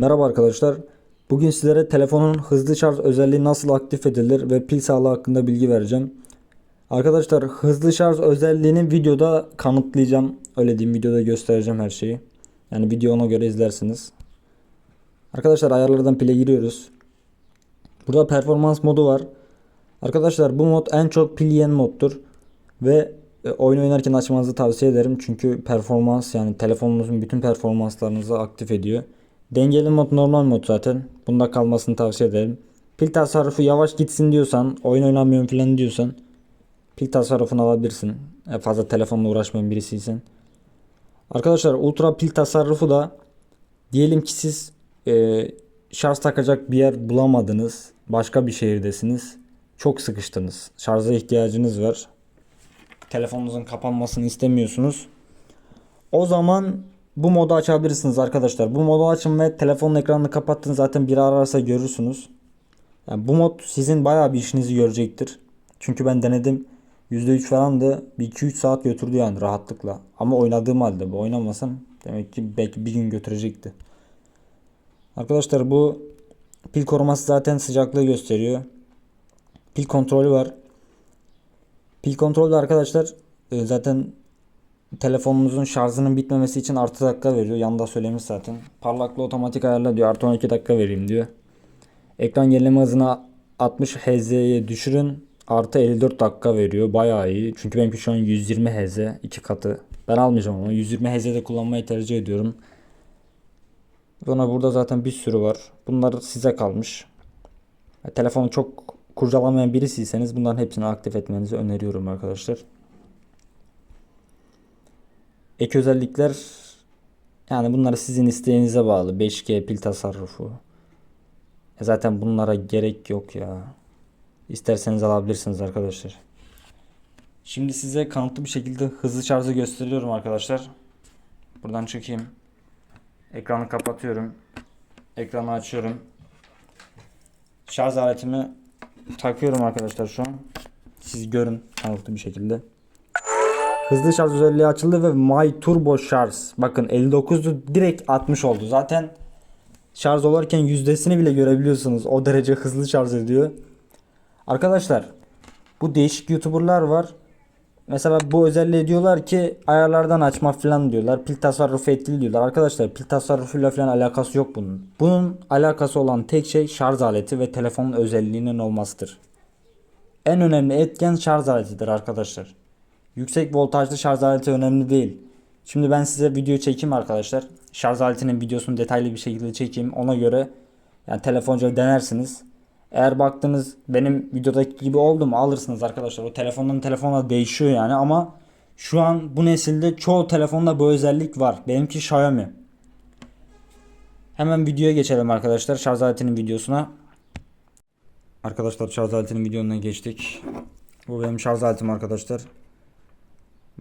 Merhaba arkadaşlar. Bugün sizlere telefonun hızlı şarj özelliği nasıl aktif edilir ve pil sağlığı hakkında bilgi vereceğim. Arkadaşlar hızlı şarj özelliğini videoda kanıtlayacağım. Öyle diyeyim videoda göstereceğim her şeyi. Yani video ona göre izlersiniz. Arkadaşlar ayarlardan pile giriyoruz. Burada performans modu var. Arkadaşlar bu mod en çok pil yiyen moddur. Ve e, oyun oynarken açmanızı tavsiye ederim. Çünkü performans yani telefonunuzun bütün performanslarınızı aktif ediyor. Dengeli mod normal mod zaten. Bunda kalmasını tavsiye ederim. Pil tasarrufu yavaş gitsin diyorsan, oyun oynamıyorum falan diyorsan pil tasarrufunu alabilirsin. E, fazla telefonla uğraşmayan birisiysen. Arkadaşlar ultra pil tasarrufu da diyelim ki siz e, şarj takacak bir yer bulamadınız. Başka bir şehirdesiniz. Çok sıkıştınız. Şarja ihtiyacınız var. Telefonunuzun kapanmasını istemiyorsunuz. O zaman bu modu açabilirsiniz arkadaşlar. Bu modu açın ve telefonun ekranını kapattın zaten biri ararsa görürsünüz. Yani bu mod sizin bayağı bir işinizi görecektir. Çünkü ben denedim. %3 falan da bir 2-3 saat götürdü yani rahatlıkla. Ama oynadığım halde bu oynamasam demek ki belki bir gün götürecekti. Arkadaşlar bu pil koruması zaten sıcaklığı gösteriyor. Pil kontrolü var. Pil kontrolü arkadaşlar e, zaten telefonunuzun şarjının bitmemesi için artı dakika veriyor. Yanda söylemiş zaten. Parlaklığı otomatik ayarla diyor. Artı 12 dakika vereyim diyor. Ekran yenileme hızını 60 Hz'ye düşürün. Artı 54 dakika veriyor. Bayağı iyi. Çünkü benimki şu an 120 Hz. iki katı. Ben almayacağım ama 120 Hz'de kullanmayı tercih ediyorum. Sonra burada zaten bir sürü var. Bunlar size kalmış. Telefonu çok kurcalamayan birisiyseniz bunların hepsini aktif etmenizi öneriyorum arkadaşlar. Ek özellikler yani bunlar sizin isteğinize bağlı. 5G pil tasarrufu. E zaten bunlara gerek yok ya. İsterseniz alabilirsiniz arkadaşlar. Şimdi size kanıtlı bir şekilde hızlı şarjı gösteriyorum arkadaşlar. Buradan çıkayım. Ekranı kapatıyorum. Ekranı açıyorum. Şarj aletimi takıyorum arkadaşlar şu an. Siz görün kanıtlı bir şekilde. Hızlı şarj özelliği açıldı ve My Turbo Şarj. Bakın 59'du direkt 60 oldu. Zaten şarj olurken yüzdesini bile görebiliyorsunuz. O derece hızlı şarj ediyor. Arkadaşlar bu değişik YouTuber'lar var. Mesela bu özelliği diyorlar ki ayarlardan açma falan diyorlar. Pil tasarrufu etkili diyorlar. Arkadaşlar pil tasarrufuyla falan alakası yok bunun. Bunun alakası olan tek şey şarj aleti ve telefonun özelliğinin olmasıdır. En önemli etken şarj aletidir arkadaşlar. Yüksek voltajlı şarj aleti önemli değil. Şimdi ben size video çekeyim arkadaşlar. Şarj aletinin videosunu detaylı bir şekilde çekeyim. Ona göre yani telefonca denersiniz. Eğer baktınız benim videodaki gibi oldu mu alırsınız arkadaşlar. O telefondan telefona değişiyor yani ama şu an bu nesilde çoğu telefonda bu özellik var. Benimki Xiaomi. Hemen videoya geçelim arkadaşlar. Şarj aletinin videosuna. Arkadaşlar şarj aletinin videosuna geçtik. Bu benim şarj aletim arkadaşlar.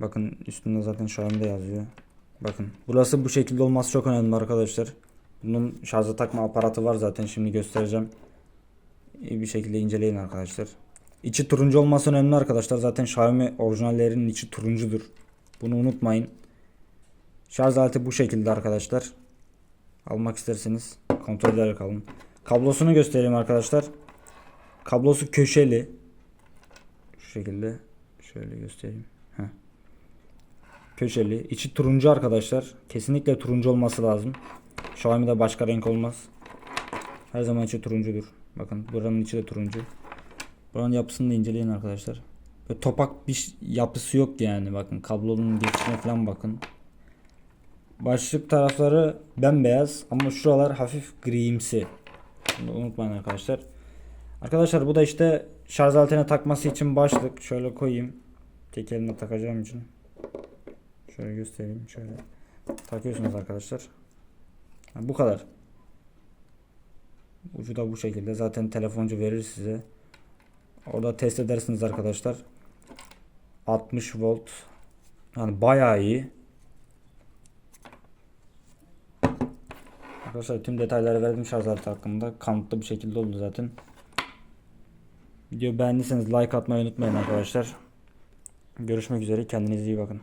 Bakın üstünde zaten Xiaomi'de yazıyor. Bakın burası bu şekilde olması çok önemli arkadaşlar. Bunun şarja takma aparatı var zaten şimdi göstereceğim. İyi bir şekilde inceleyin arkadaşlar. İçi turuncu olması önemli arkadaşlar. Zaten Xiaomi orijinallerinin içi turuncudur. Bunu unutmayın. Şarj aleti bu şekilde arkadaşlar. Almak isterseniz kontrol ederek alın. Kablosunu göstereyim arkadaşlar. Kablosu köşeli. Şu şekilde şöyle göstereyim. Heh. Köşeli. İçi turuncu arkadaşlar. Kesinlikle turuncu olması lazım. Xiaomi'de başka renk olmaz. Her zaman içi turuncudur. Bakın buranın içi de turuncu. Buranın yapısını da inceleyin arkadaşlar. Böyle topak bir yapısı yok yani bakın kablonun geçişine falan bakın. Başlık tarafları bembeyaz ama şuralar hafif grimsi. Bunu unutmayın arkadaşlar. Arkadaşlar bu da işte şarj aletine takması için başlık. Şöyle koyayım. Tek elimle takacağım için. Şöyle göstereyim. Şöyle takıyorsunuz arkadaşlar. Ha, bu kadar. Ucu da bu şekilde. Zaten telefoncu verir size. Orada test edersiniz arkadaşlar. 60 volt. Yani bayağı iyi. Arkadaşlar tüm detayları verdim şarj aleti hakkında. Kanıtlı bir şekilde oldu zaten. Video beğendiyseniz like atmayı unutmayın arkadaşlar. Görüşmek üzere. Kendinize iyi bakın.